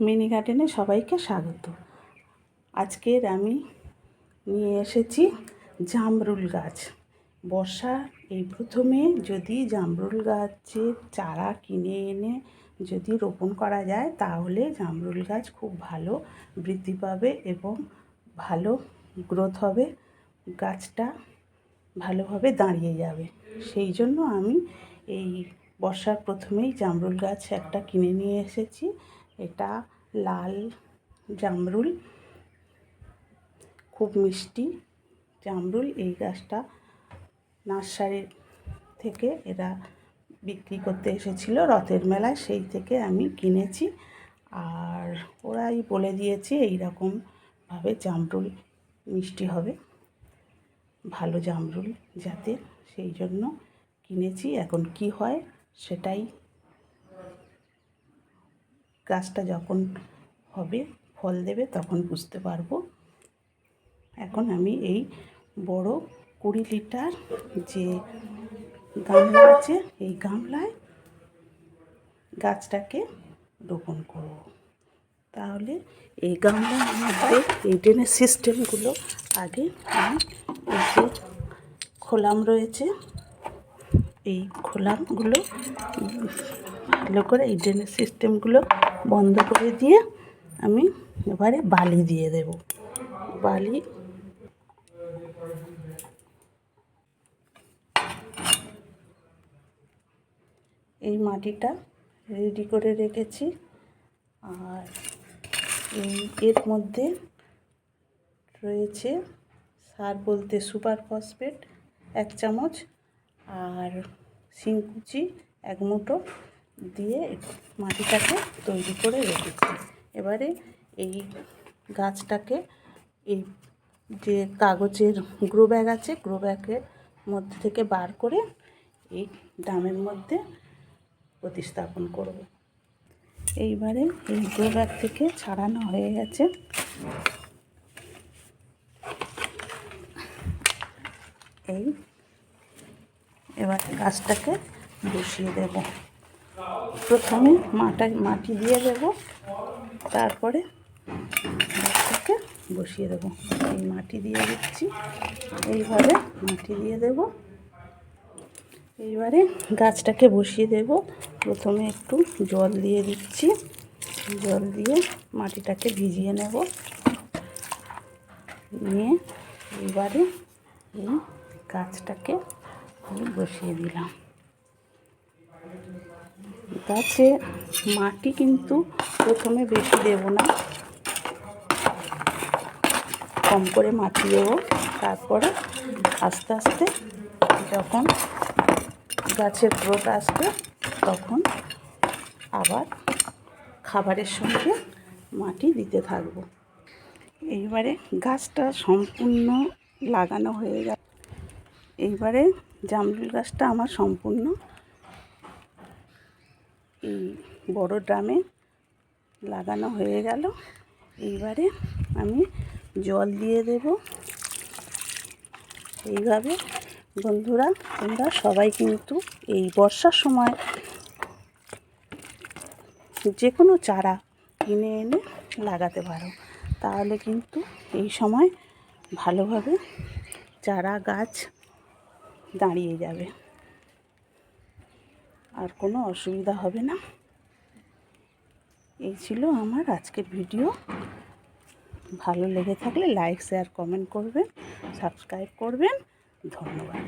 Mini গার্ডেনে সবাইকে স্বাগত। আজকের আমি নিয়ে এসেছি জামরুল গাছ। বর্ষা এই প্রথমে যদি জামরুল গাছের চারা কিনে এনে যদি রোপণ করা যায়, তাহলে জামরুল গাছ খুব ভালো বৃদ্ধি পাবে এবং ভালো গ্রোথ হবে, গাছটা ভালোভাবে দাঁড়িয়ে যাবে। সেই জন্য আমি এই বর্ষার প্রথমেই জামরুল গাছ একটা কিনে নিয়ে এসেছি। এটা লাল জামরুল, খুব মিষ্টি জামরুল। এই গাছটা নার্সারির থেকে এরা বিক্রি করতে এসেছিল, রথের মেলায় সেই থেকে আমি কিনেছি। আর ওরাই বলে দিয়েছে এই রকমভাবে জামরুল মিষ্টি হবে, ভালো জামরুল যাতে সেই জন্য কিনেছি। এখন কি হয় সেটাই গাছটা যখন হবে, ফল দেবে তখন বুঝতে পারব। এখন আমি এই বড় কুড়ি লিটার যে গামলা আছে, এই গামলায় গাছটাকে রোপণ করব। তাহলে এই গামলার মধ্যে এই ড্রেনের সিস্টেমগুলো আগে আমি এই যে খোলাম রয়েছে, এই খোলামগুলো ভালো করে এই ড্রেনের সিস্টেমগুলো বন্ধ করে দিয়ে আমি এবারে বালি দিয়ে দেব। বালি। এই মাটিটা রেডি করে রেখেছি। আর এর মধ্যে রয়েছে সার বলতে সুপার ফসফেট এক চামচ, আর শিংকুচি এক মুঠো দিয়ে মাটিটাকে তৈরি করে রেখেছি। এবারে এই গাছটাকে, এই যে কাগজের গ্রো ব্যাগ আছে, গ্রো ব্যাগের মধ্যে থেকে বার করে এই ড্রামের মধ্যে প্রতিস্থাপন করব। এইবারে এই গ্রো ব্যাগ থেকে ছাড়ানো হয়ে গেছে। এই এবার গাছটাকে বসিয়ে দেব। প্রথমে মাটা মাটি দিয়ে দেব। তারপরে গাছটাকে বসিয়ে দেবো। এই মাটি দিয়ে দিচ্ছি। এইভাবে মাটি দিয়ে দেব। এইবারে গাছটাকে বসিয়ে দেব। প্রথমে একটু জল দিয়ে দিচ্ছি। জল দিয়ে মাটিটাকে ভিজিয়ে নেব। নিয়ে এবারে এই গাছটাকে বসিয়ে দিলাম। গাছে মাটি কিন্তু প্রথমে বেশি দেব না। কম করে মাটি দেবো। তারপরে আস্তে আস্তে যখন গাছের গ্রোথ আসবে, তখন আবার খাবারের সঙ্গে মাটি দিতে থাকব। এইবারে গাছটা সম্পূর্ণ লাগানো হয়ে গেল। এইবারে জামরুল গাছটা আমার সম্পূর্ণ বড় ড্রামে লাগানো হয়ে গেল। এইবারে আমি জল দিয়ে দেব। এইভাবে বন্ধুরা, তোমরা সবাই কিন্তু এই বর্ষার সময় যে কোনো চারা কিনে এনে লাগাতে পারো। তাহলে কিন্তু এই সময় ভালোভাবে চারা গাছ দাঁড়িয়ে যাবে। আর কোনো অসুবিধা হবে না। এই ছিল আমার আজকের ভিডিও। ভালো লেগে থাকলে লাইক, শেয়ার, কমেন্ট করবেন, সাবস্ক্রাইব করবেন। ধন্যবাদ।